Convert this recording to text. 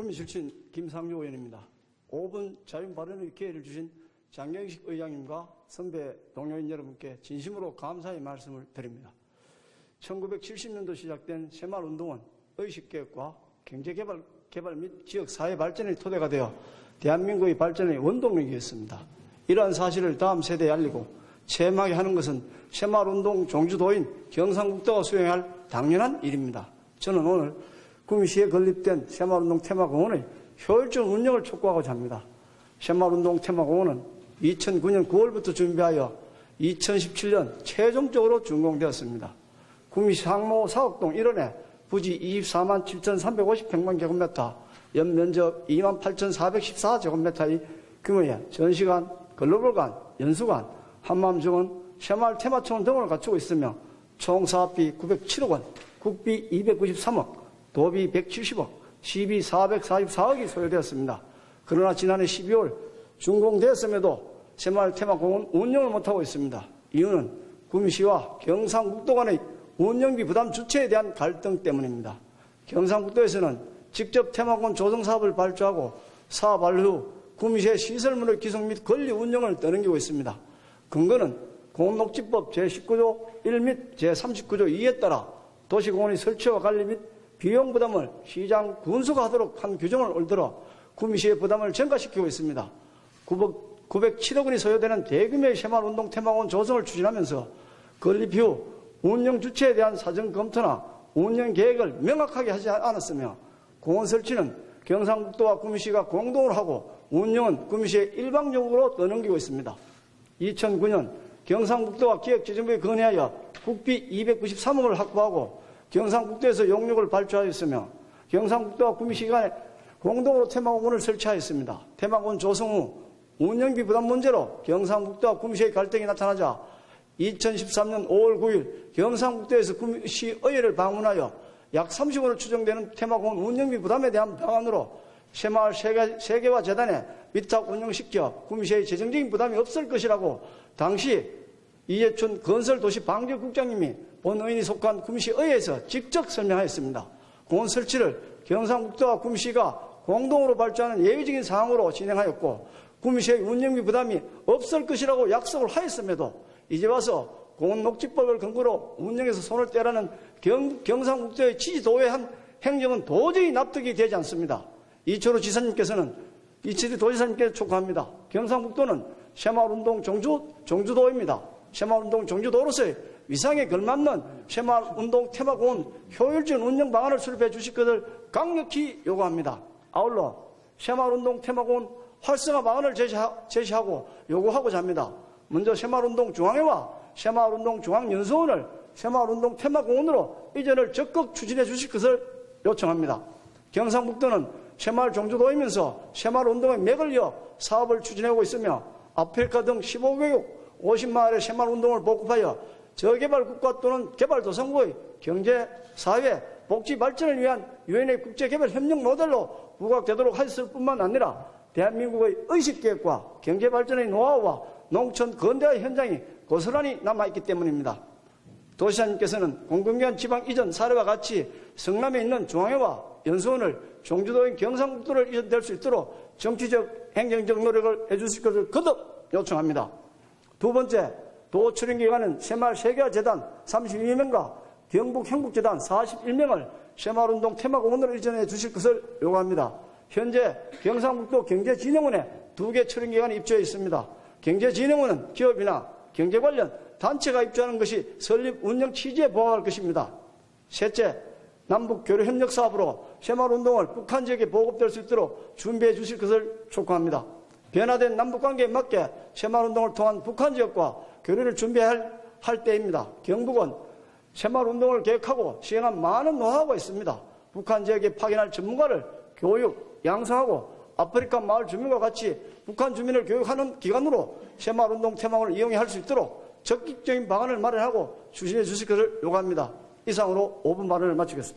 국민 출신 김상조 의원입니다. 5분 자유 발언의 기회를 주신 장경식 의장님과 선배 동료인 여러분께 진심으로 감사의 말씀을 드립니다. 1970년도 시작된 새마을운동은 의식개혁과 경제개발 개발 및 지역 사회 발전의 토대가 되어 대한민국의 발전의 원동력이었습니다. 이러한 사실을 다음 세대에 알리고 체험하게 하는 것은 새마을운동 종주도인 경상북도가 수행할 당연한 일입니다. 저는 오늘 구미시에 건립된 새마을운동 테마공원의 효율적 운영을 촉구하고자 합니다. 새마을운동 테마공원은 2009년 9월부터 준비하여 2017년 최종적으로 준공되었습니다. 구미시 상모 사업동 1원에 부지 24만 7,350평방 제곱미터, 연면적 2만 8,414제곱미터의 규모의 전시관, 글로벌관, 연수관, 한마음정원, 새마을 테마촌 등을 갖추고 있으며 총 사업비 907억 원, 국비 293억, 도비 170억, 시비 444억이 소요되었습니다. 그러나 지난해 12월 준공되었음에도 새마을 테마공원 운영을 못하고 있습니다. 이유는 구미시와 경상북도 간의 운영비 부담 주체에 대한 갈등 때문입니다. 경상북도에서는 직접 테마공원 조성 사업을 발주하고 사업 완료 후 구미시의 시설물의 기속 및 권리 운영을 떠넘기고 있습니다. 근거는 공원녹지법 제19조 1 및 제39조 2에 따라 도시공원의 설치와 관리 및 비용 부담을 시장 군수가 하도록 한 규정을 올 들어 구미시의 부담을 증가시키고 있습니다. 907억 원이 소요되는 대규모의 새마을운동 테마공원 조성을 추진하면서 건립 후 운영 주체에 대한 사전 검토나 운영 계획을 명확하게 하지 않았으며 공원 설치는 경상북도와 구미시가 공동으로 하고 운영은 구미시의 일방적으로 떠넘기고 있습니다. 2009년 경상북도와 기획재정부에 건의하여 국비 293억을 확보하고 경상북도에서 용역을 발주하였으며 경상북도와 구미시 간에 공동으로 테마공원을 설치하였습니다. 테마공원 조성 후 운영비 부담 문제로 경상북도와 구미시의 갈등이 나타나자 2013년 5월 9일 경상북도에서 구미시 의회를 방문하여 약 30원을 추정되는 테마공원 운영비 부담에 대한 방안으로 새마을 세계, 세계화 재단에 위탁 운영시켜 구미시의 재정적인 부담이 없을 것이라고 당시 이해춘 건설도시 방재국장님이 본 의원이 속한 구미시 의회에서 직접 설명하였습니다. 공원 설치를 경상북도와 구미시가 공동으로 발주하는 예외적인 사항으로 진행하였고 구미시의 운영비 부담이 없을 것이라고 약속을 하였음에도 이제 와서 공원 녹지법을 근거로 운영에서 손을 떼라는 경, 경상북도의 지지도의 한 행정은 도저히 납득이 되지 않습니다. 이철우 지사님께서는 이철우 도지사님께 촉구합니다. 경상북도는 새마을운동 종주, 종주도입니다. 새마을운동 종주도로서의 위상에 걸맞는 새마을운동 테마공원 효율적인 운영 방안을 수립해 주실 것을 강력히 요구합니다. 아울러 새마을운동 테마공원 활성화 방안을 제시하, 제시하 고 요구하고자 합니다. 먼저 새마을운동 중앙회와 새마을운동 중앙연수원을 새마을운동 테마공원으로 이전을 적극 추진해 주실 것을 요청합니다. 경상북도는 새마을 종주도이면서 새마을운동의 맥을 이어 사업을 추진하고 있으며 아프리카 등 15개국 50마을의 새마을운동을 보급하여 저개발 국가 또는 개발도상국의 경제, 사회, 복지 발전을 위한 유엔의 국제개발 협력 모델로 부각되도록 하였을 뿐만 아니라 대한민국의 의식계획과 경제발전의 노하우와 농촌 근대화 현장이 고스란히 남아있기 때문입니다. 도시장님께서는 공공기관 지방 이전 사례와 같이 성남에 있는 중앙회와 연수원을 종주도인 경상북도를 이전될 수 있도록 정치적, 행정적 노력을 해주실 것을 거듭 요청합니다. 두 번째, 도 출연기관은 새마을 세계화 재단 32명과 경북 행복재단 41명을 새마을운동 테마공원으로 이전해 주실 것을 요구합니다. 현재 경상북도 경제진흥원에 두 개 출연기관이 입주해 있습니다. 경제진흥원은 기업이나 경제 관련 단체가 입주하는 것이 설립 운영 취지에 부합할 것입니다. 셋째, 남북 교류 협력 사업으로 새마을운동을 북한 지역에 보급될 수 있도록 준비해 주실 것을 촉구합니다. 변화된 남북관계에 맞게 새마을운동을 통한 북한 지역과 교류를 준비할 할 때입니다. 경북은 새마을운동을 계획하고 시행한 많은 노하우가 있습니다. 북한 지역에 파견할 전문가를 교육, 양성하고 아프리카 마을 주민과 같이 북한 주민을 교육하는 기관으로 새마을운동 테마원을 이용해 할 수 있도록 적극적인 방안을 마련하고 추진해 주실 것을 요구합니다. 이상으로 5분 발언을 마치겠습니다.